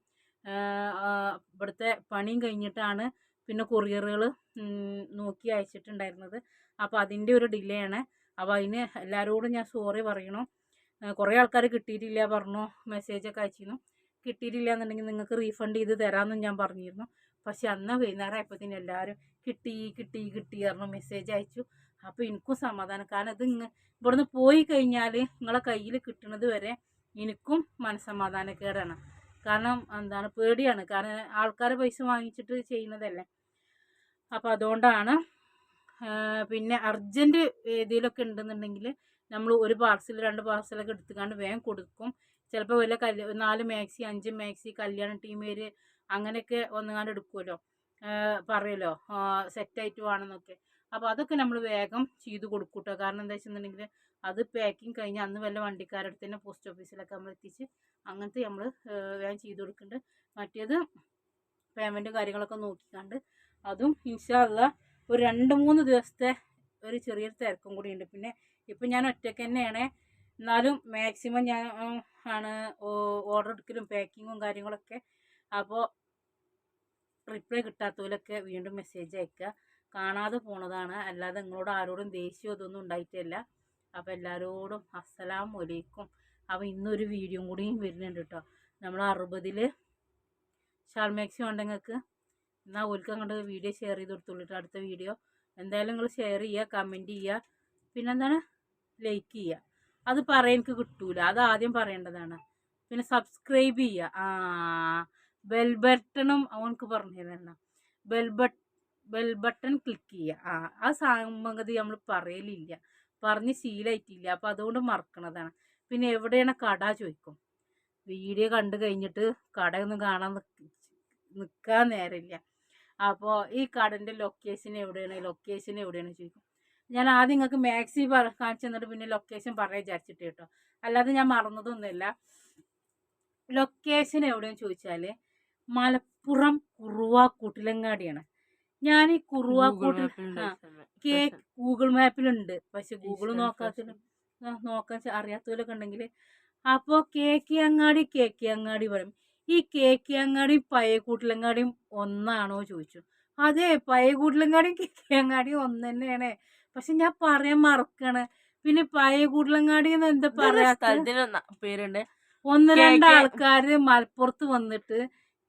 ഇവിടുത്തെ പണിയും കഴിഞ്ഞിട്ടാണ് പിന്നെ കൊറിയറുകൾ നോക്കി അയച്ചിട്ടുണ്ടായിരുന്നത്. അപ്പോൾ അതിന്റെ ഒരു ഡിലേ ആണ്. അപ്പോൾ അതിന് എല്ലാവരോടും ഞാൻ സോറി പറയണം. കുറേ ആൾക്കാർ കിട്ടിയിട്ടില്ല പറഞ്ഞു മെസ്സേജൊക്കെ അയച്ചിരുന്നു. കിട്ടിയിട്ടില്ല എന്നുണ്ടെങ്കിൽ നിങ്ങൾക്ക് റീഫണ്ട് ചെയ്ത് തരാമെന്നും ഞാൻ പറഞ്ഞിരുന്നു. പക്ഷെ അന്ന് വൈകുന്നേരം ആയപ്പോഴത്തേനും എല്ലാവരും കിട്ടി കിട്ടി കിട്ടി പറഞ്ഞു മെസ്സേജ് അയച്ചു. അപ്പോൾ എനിക്കും സമാധാനം. കാരണം ഇത് ഇവിടുന്ന് പോയി കഴിഞ്ഞാൽ നിങ്ങളെ കയ്യിൽ കിട്ടുന്നത് വരെ എനിക്കും മനസ്സമാധാനക്കേടാണ്. കാരണം എന്താണ് പേടിയാണ്. കാരണം ആൾക്കാർ പൈസ വാങ്ങിച്ചിട്ട് ചെയ്യുന്നതല്ലേ. അപ്പോൾ അതുകൊണ്ടാണ് പിന്നെ അർജന്റ് ഏതെങ്കിലുമൊക്കെ ഉണ്ടെന്നുണ്ടെങ്കിൽ നമ്മൾ ഒരു പാർസൽ രണ്ട് പാർസലൊക്കെ എടുത്തുകൊണ്ട് വേഗം കൊടുക്കും. ചിലപ്പോൾ വല്ല കല്യ നാല് മാക്സി അഞ്ച് മാക്സി കല്യാണ ടീമേർ അങ്ങനെയൊക്കെ ഒന്നുകാണ്ട് എടുക്കുമല്ലോ പറയുമല്ലോ സെറ്റായിട്ട് വേണമെന്നൊക്കെ. അപ്പോൾ അതൊക്കെ നമ്മൾ വേഗം ചെയ്ത് കൊടുക്കും കേട്ടോ കാരണം എന്താ വെച്ചിട്ടുണ്ടെങ്കിൽ അത് പാക്കിങ് കഴിഞ്ഞ് അന്ന് വല്ല വണ്ടിക്കാരടുത്ത് തന്നെ പോസ്റ്റ് ഓഫീസിലൊക്കെ നമ്മൾ എത്തിച്ച് അങ്ങനത്തെ നമ്മൾ വേഗം ചെയ്ത് കൊടുക്കുന്നുണ്ട് മറ്റേത് പേയ്മെന്റ് കാര്യങ്ങളൊക്കെ നോക്കിക്കാണ്ട് അതും ഇൻഷാല്ല ഒരു രണ്ട് മൂന്ന് ദിവസത്തെ ഒരു ചെറിയൊരു തിരക്കും കൂടിയുണ്ട് പിന്നെ ഇപ്പം ഞാൻ ഒറ്റയ്ക്ക് തന്നെയാണ്. എന്നാലും മാക്സിമം ഞാൻ ആണ് ഓർഡർ എടുക്കലും പാക്കിങ്ങും കാര്യങ്ങളൊക്കെ. അപ്പോൾ റിപ്ലൈ കിട്ടാത്തവരൊക്കെ വീണ്ടും മെസ്സേജ് അയക്കുക. കാണാതെ പോണതാണ്. അല്ലാതെ നിങ്ങളോട് ആരോടും ദേഷ്യം അതൊന്നും ഉണ്ടായിട്ടില്ല അപ്പോൾ എല്ലാവരോടും അസ്സലാം വലൈക്കും അപ്പോൾ ഇന്നൊരു വീഡിയോ കൂടിയും വരുന്നുണ്ട് കേട്ടോ. നമ്മൾ അറുപതിൽ ഷാൾമാക്സി ഉണ്ടെങ്കിൽക്ക് എന്നാൽ ഓൽക്ക് അങ്ങോട്ട് വീഡിയോ ഷെയർ ചെയ്ത് കൊടുത്തുള്ളൂ അടുത്ത വീഡിയോ എന്തായാലും നിങ്ങൾ ഷെയർ ചെയ്യുക കമന്റ് ചെയ്യുക. പിന്നെന്താണ്? ലൈക്ക് ചെയ്യുക അത് പറയാൻ എനിക്ക് കിട്ടൂല. അത് ആദ്യം പറയേണ്ടതാണ്. പിന്നെ സബ്സ്ക്രൈബ് ചെയ്യുക ആ ബെൽ ബട്ടണും അവനക്ക് പറഞ്ഞു തരണം bell but bell button click ചെയ്യുക ആ ആ സംഗതി നമ്മൾ പറയലില്ല. പറഞ്ഞ് ശീലമായിട്ടില്ല അപ്പം അതുകൊണ്ട് മറക്കണതാണ്. പിന്നെ എവിടെയാണ് കട ചോദിക്കും. വീഡിയോ കണ്ടു കഴിഞ്ഞിട്ട് കടയൊന്നും കാണാൻ നിൽക്കാൻ നേരമില്ല. അപ്പോൾ ഈ കടന്റെ ലൊക്കേഷൻ എവിടെയാണ്? ലൊക്കേഷൻ എവിടെയാണ് ചോദിക്കും. ഞാൻ ആദ്യം നിങ്ങൾക്ക് മാക്സി പറ കാണിച്ചു തന്നിട്ട് പിന്നെ ലൊക്കേഷൻ പറയാൻ വിചാരിച്ചിട്ട് കേട്ടോ. അല്ലാതെ ഞാൻ മറന്നതൊന്നുമില്ല. ലൊക്കേഷൻ എവിടെയെന്ന് ചോദിച്ചാൽ മലപ്പുറം കുറുവാക്കൂട്ടിലങ്ങാടിയാണ്. ഞാൻ ഈ കുറുവാക്കൂട്ടിൽ കേക്ക് ഗൂഗിൾ മാപ്പിലുണ്ട് പക്ഷെ ഗൂഗിൾ നോക്കാത്തതിന് നോക്കാൻ അറിയാത്തവരൊക്കെ ഉണ്ടെങ്കിൽ അപ്പോൾ കേക്കി അങ്ങാടി കേക്കി അങ്ങാടി പറയും. ഈ കേക്കി അങ്ങാടിയും പഴയ കൂട്ടിലങ്ങാടിയും ഒന്നാണോ ചോദിച്ചു. അതെ പഴയ കൂട്ടിലങ്ങാടിയും കേക്കി അങ്ങാടിയും ഒന്ന് തന്നെയാണ് പക്ഷെ ഞാൻ പറയാൻ മറക്കാണ്. പിന്നെ പഴയ കൂടലങ്ങാടി എന്ന് എന്താ പറയാ പേരുണ്ട്. ഒന്ന് രണ്ട്. ആൾക്കാര് മലപ്പുറത്ത് വന്നിട്ട്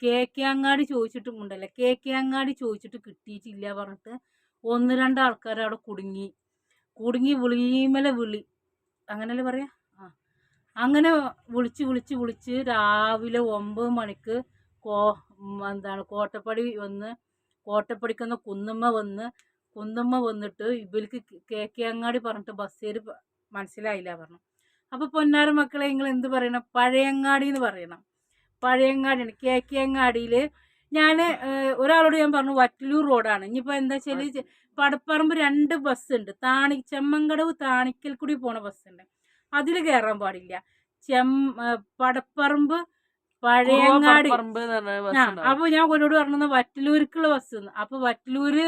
കെ കെ അങ്ങാടി ചോദിച്ചിട്ടും ഉണ്ടല്ലോ കെ കെ അങ്ങാടി ചോദിച്ചിട്ട് കിട്ടിയിട്ടില്ല പറഞ്ഞിട്ട് ഒന്ന് രണ്ട് ആൾക്കാർ അവിടെ കുടുങ്ങി. കുടുങ്ങി വിളിമല വിളി. അങ്ങനല്ലേ പറയാ? ആ. അങ്ങനെ വിളിച്ച് വിളിച്ച് വിളിച്ച് രാവിലെ ഒമ്പത് മണിക്ക് കോ എന്താണ് കോട്ടപ്പടി വന്ന് കോട്ടപ്പടിക്കുന്ന കുന്നുമ്മ വന്ന് കുന്നുമ്മ വന്നിട്ട് ഇവർക്ക് കെ അങ്ങാടി പറഞ്ഞിട്ട് ബസ്സേര് മനസ്സിലായില്ല പറഞ്ഞു. അപ്പോൾ പൊന്നാര മക്കളെ നിങ്ങൾ എന്ത് പറയണം? പഴയങ്ങാടി എന്ന് പറയണം. പഴയങ്ങാടിയാണ്. കേക്കിയങ്ങാടിയിൽ ഞാൻ ഒരാളോട് ഞാൻ പറഞ്ഞു വറ്റലൂർ റോഡാണ്. ഇനിയിപ്പോൾ എന്താ വെച്ചാൽ പടപ്പറമ്പ് രണ്ട് ബസ് ഉണ്ട് താണി ചെമ്മങ്കടവ് താണിക്കൽ കൂടി പോണ ബസ്സുണ്ട്. അതിൽ കയറാൻ പാടില്ല. ചെമ്മ പടപ്പറമ്പ് പഴയങ്ങാടി അപ്പോൾ ഞാൻ ഒരോട് പറഞ്ഞത് വറ്റലൂർക്കുള്ള ബസ് അപ്പോൾ വറ്റലൂര്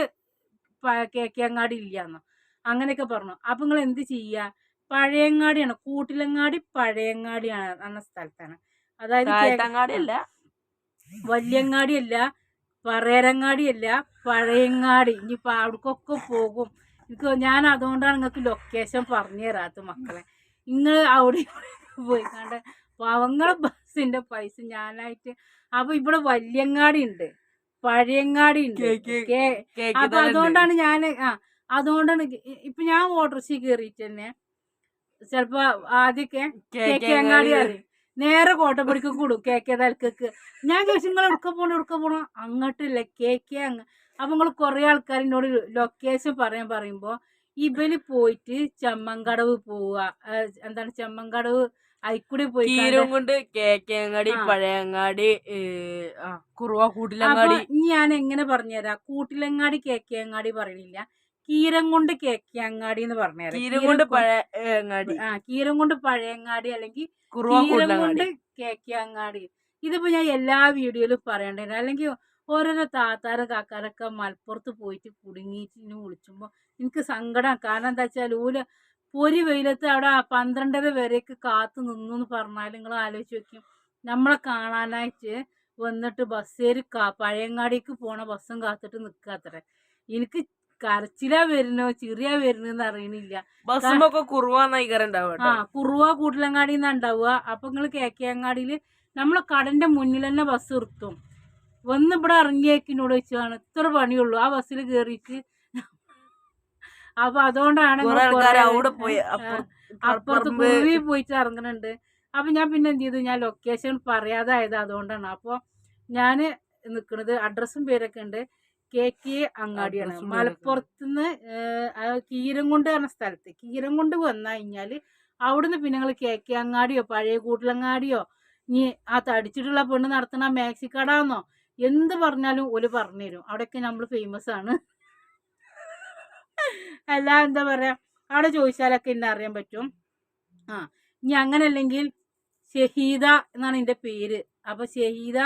കേക്കിയങ്ങാടി ഇല്ലാന്ന് അങ്ങനെയൊക്കെ പറഞ്ഞു. അപ്പോൾ നിങ്ങൾ എന്ത് ചെയ്യുക പഴയങ്ങാടിയാണ്. കൂട്ടിലങ്ങാടി പഴയങ്ങാടിയാണ് എന്ന സ്ഥലത്താണ്. അതായത് വല്യങ്ങാടി താഴത്തങ്ങാടി അല്ല വല്യങ്ങാടിയല്ല പറയരങ്ങാടിയല്ല പഴയങ്ങാടി. ഇനിയിപ്പോൾ അവിടേക്കൊക്കെ പോകും. എനിക്ക് ഞാൻ അതുകൊണ്ടാണ് നിങ്ങൾക്ക് ലൊക്കേഷൻ പറഞ്ഞു തരാത്ത മക്കളെ. നിങ്ങൾ അവിടെ പോയി കണ്ട് പാവങ്ങളെ ബസ്സിന്റെ പൈസ ഞാനായിട്ട് അപ്പോൾ ഇവിടെ വല്യങ്ങാടി ഉണ്ട് പഴയങ്ങാടി ഉണ്ട് കേ- അപ്പൊ അതുകൊണ്ടാണ് ഞാൻ ആ അതുകൊണ്ടാണ് ഇപ്പൊ ഞാൻ ഓട്ടോറിക്ഷ കയറിയിട്ട് തന്നെ ചിലപ്പോ ആദ്യമൊക്കെ കേക്കേങ്ങാടി അറിയും. നേരെ കോട്ടപ്പടിക്ക് കൂടും. കെ തലക്കൊക്കെ. ഞാൻ ചോദിച്ചു നിങ്ങൾ എടുക്ക പോണോ എടുക്ക പോണോ? അങ്ങോട്ടില്ല. കെ അങ്ങ്. അപ്പൊ നിങ്ങൾ കുറെ ആൾക്കാർ എന്നോട് ലൊക്കേഷൻ പറയാൻ പറയുമ്പോ ഇവൽ പോയിട്ട് ചമ്മങ്കടവ് പോവുക എന്താണ് ചെമ്മങ്കടവ് അയിക്കൂടി പോയി കീരം കൊണ്ട്. കേക്കേങ്ങാടി. പഴയങ്ങാടി കുറുവ കൂട്ടിലങ്ങാടി. ഞാൻ എങ്ങനെ പറഞ്ഞുതരാം? കൂട്ടിലങ്ങാടി കേക്കിയങ്ങാടി പറയണില്ല. കീരം കൊണ്ട് കേക്കിയങ്ങാടി എന്ന് പറഞ്ഞുതരാം. കീരം കൊണ്ട് പഴയങ്ങാടി. ആ കീരം കൊണ്ട് പഴയങ്ങാടി അല്ലെങ്കിൽ കീരം കൊണ്ട് കേക്കിയങ്ങാടി. ഇതിപ്പോ ഞാൻ എല്ലാ വീഡിയോയിലും പറയണ്ടേ അല്ലെങ്കിൽ ഓരോരോ താത്താര കാക്കാരൊക്കെ മലപ്പുറത്ത് പോയിട്ട് കുടുങ്ങിയിട്ട് വിളിച്ചുമ്പോൾ എനിക്ക് സങ്കടം. കാരണം എന്താ വെച്ചാൽ ഓൽ പൊരി വെയിലത്ത് അവിടെ ആ പന്ത്രണ്ടര വരെയൊക്കെ കാത്തു നിന്നു എന്ന് പറഞ്ഞാൽ നിങ്ങൾ ആലോചിച്ച് വെക്കും നമ്മളെ കാണാനായിട്ട് വന്നിട്ട് ബസ്സേര് കാ പഴയങ്ങാടിക്ക് പോണ ബസ്സും കാത്തിട്ട് നിൽക്കാത്രേ എനിക്ക് കരച്ചിലാ വരുന്നോ ചിറിയാ വരുന്നോന്ന് അറിയണില്ല. ബസ്സുമൊക്കെ കുറുവ നയിക്കാറുണ്ടാവും ആ കുറുവ കൂട്ടിലങ്ങാടി നിന്നാ ഉണ്ടാവുക. അപ്പൊ നിങ്ങൾ കേക്കിയങ്ങാടിയിൽ നമ്മളെ കടന്റെ മുന്നിൽ തന്നെ ബസ് നിർത്തും. വന്ന് ഇവിടെ ഇറങ്ങിയേക്കിനോട് വെച്ചാണ് ഇത്ര പണിയുള്ളൂ. ആ ബസ്സിൽ കയറിയിട്ട് അപ്പൊ അതുകൊണ്ടാണ് അവിടെ പോയി. അപ്പുറത്ത് കുറുവി പോയിട്ട് ഇറങ്ങുന്നുണ്ട് അപ്പൊ ഞാൻ പിന്നെ എന്ത് ചെയ്തു? ഞാൻ ലൊക്കേഷൻ പറയാതായത് അതുകൊണ്ടാണ്. അപ്പൊ ഞാൻ നിൽക്കുന്നത് അഡ്രസ്സും പേരൊക്കെ ഉണ്ട്. കെ കെ അങ്ങാടിയാണ്. മലപ്പുറത്തുനിന്ന് കീരംകൊണ്ട് പറഞ്ഞ സ്ഥലത്ത്. കീരംകൊണ്ട് വന്നു കഴിഞ്ഞാൽ അവിടുന്ന് പിന്നെ നിങ്ങൾ കെ കെ അങ്ങാടിയോ പഴയ കൂട്ടിലങ്ങാടിയോ ഇനി ആ തടിച്ചിട്ടുള്ള പെണ്ണ് നടത്തുന്ന മാക്സിക്കടാന്നോ എന്ത് പറഞ്ഞാലും ഓൽ പറഞ്ഞുതരും. അവിടെയൊക്കെ നമ്മൾ ഫേമസ് ആണ്. അല്ല എന്താ പറയാ? അവിടെ ചോദിച്ചാലൊക്കെ എന്നെ അറിയാൻ പറ്റും. ആ ഇനി അങ്ങനെ അല്ലെങ്കിൽ ഷഹീദ എന്നാണ് എന്റെ പേര്. അപ്പോൾ ഷഹീദ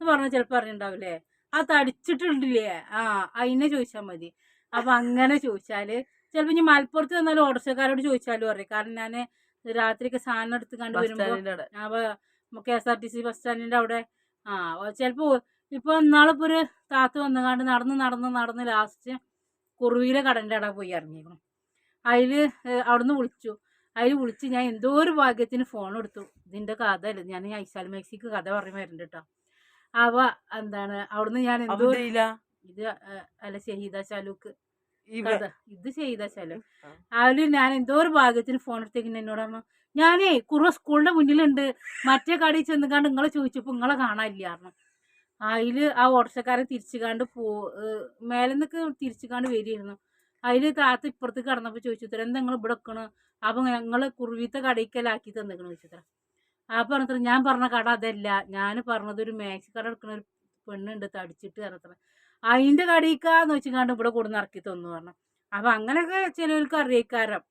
എന്ന് പറഞ്ഞാൽ ചിലപ്പോൾ അറിയണ്ടാവില്ലേ ആ തടിച്ചിട്ടുണ്ടില്ലേ? ആ അതിനെ ചോദിച്ചാൽ മതി. അപ്പൊ അങ്ങനെ ചോദിച്ചാൽ ചിലപ്പോൾ ഇനി മലപ്പുറത്ത് വന്നാലും ഓട്ടോറിക്ഷക്കാരോട് ചോദിച്ചാലും അറിയാം. കാരണം ഞാൻ രാത്രിയൊക്കെ സാധനം എടുത്ത് കണ്ടു വരുമ്പോൾ K S R T C bus സ്റ്റാൻഡിന്റെ അവിടെ. ആ ചിലപ്പോൾ ഇപ്പോൾ ഇന്നാളിപ്പോൾ ഒരു താത്ത വന്നുകാണ്ട് നടന്ന് നടന്ന് നടന്ന് ലാസ്റ്റ് കുറുവിയിലെ കടലിന്റെ അവിടെ പോയി ഇറങ്ങിയിരുന്നു അതിൽ അവിടുന്ന് വിളിച്ചു. അതിൽ വിളിച്ച് ഞാൻ എന്തോ ഒരു ഭാഗ്യത്തിന് ഫോൺ എടുത്തു. ഇതിന്റെ കഥ അല്ല? ഞാൻ ഈ ഐശാൽ മേക്സിക്ക് കഥ പറഞ്ഞു വരുന്നുണ്ട് കേട്ടോ അവ എന്താണ് അവിടുന്ന് ഞാൻ എന്തോ ഇത് അല്ല ഷഹീദ ചാലൂക്ക് ഇവ- കഥ. ഇത് ഷഹീദ ആ. അതിൽ ഞാൻ എന്തോ ഒരു ഭാഗ്യത്തിന് ഫോൺ എടുത്തേക്കുന്ന എന്നോട് പറഞ്ഞു ഞാനേ കുറവ് സ്കൂളിന്റെ മുന്നിലുണ്ട്. മറ്റേ കടയിൽ ചെന്നുകാണ്ട് നിങ്ങളെ ചോദിച്ചപ്പോൾ നിങ്ങളെ കാണാനില്ല പറഞ്ഞു. അതിൽ ആ ഓട്ടോറിക്ഷക്കാരൻ തിരിച്ചുകാണ്ട് പോ മേലെ നിന്നൊക്കെ തിരിച്ചുകാണ്ട് വരികയായിരുന്നു അതിൽ താത്ത ഇപ്പുറത്ത് കടന്നപ്പോൾ ചോദിച്ചു ഇത്ര എന്താ നിങ്ങൾ ഇവിടെ വെക്കണ് അപ്പം ഞങ്ങൾ കുറുവിത്തെ കടയ്ക്കലാക്കി തന്നിക്കണ്? ചോദിച്ചത്ര. തരാം ആ പറഞ്ഞത്ര ഞാൻ പറഞ്ഞ കട അതല്ല. ഞാൻ പറഞ്ഞത് ഒരു മാക്സി കട എടുക്കണ ഒരു പെണ്ണുണ്ട് തടിച്ചിട്ട് പറഞ്ഞത്ര. അതിന്റെ കടയിക്കാന്ന് വെച്ചുകാണ്ട് ഇവിടെ കൊടുന്ന് ഇറക്കി തന്നു പറഞ്ഞു. അപ്പം അങ്ങനെയൊക്കെ ചിലവർക്ക് അറിയിക്കാരം.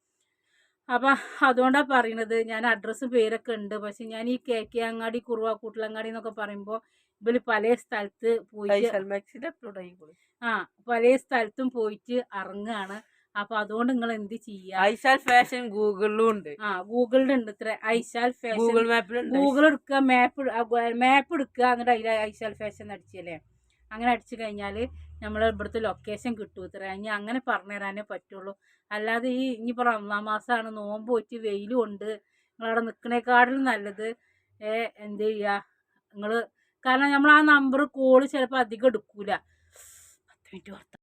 അപ്പം അതുകൊണ്ടാണ് പറയണത്. ഞാൻ അഡ്രസ്സും പേരൊക്കെ ഉണ്ട് പക്ഷെ ഞാൻ ഈ കെ കെ അങ്ങാടി കുറുവ കൂട്ടിലങ്ങാടി എന്നൊക്കെ പറയുമ്പോൾ ഇവർ പല സ്ഥലത്ത് പോയിട്ട്. ആ പല സ്ഥലത്തും പോയിട്ട് ഇറങ്ങാണ്. അപ്പൊ അതുകൊണ്ട് നിങ്ങൾ എന്ത് ചെയ്യാ? ഐശാൽ ഫാഷൻ ഗൂഗിളിലും ഉണ്ട്. ആ ഗൂഗിളിൽ ഉണ്ട് ഇത്ര. ഐശാൽ ഫാഷൻ ഗൂഗിൾ മാപ്പിലുണ്ട് ഗൂഗിൾ എടുക്കുക മാപ്പ് മാപ്പ് എടുക്കുക എന്നിട്ട് അതിൽ ഐശാൽ ഫാഷൻ അടിച്ചല്ലേ അങ്ങനെ അടിച്ചു കഴിഞ്ഞാൽ നമ്മൾ ഇവിടുത്തെ ലൊക്കേഷൻ കിട്ടും ഇത്ര. ഇനി അങ്ങനെ പറഞ്ഞു തരാനേ പറ്റുള്ളൂ. അല്ലാതെ ഈ ഇനിയിപ്പോൾ റമദാ മാസമാണ് നോമ്പ് പോയിട്ട് വെയിലും ഉണ്ട്. നിങ്ങളവിടെ നിൽക്കണേക്കാട്ടിലും നല്ലത് എന്ത് ചെയ്യുക നിങ്ങൾ കാരണം നമ്മൾ ആ നമ്പർ കോൾ ചിലപ്പോൾ അധികം എടുക്കൂല. പത്ത് മിനിറ്റ്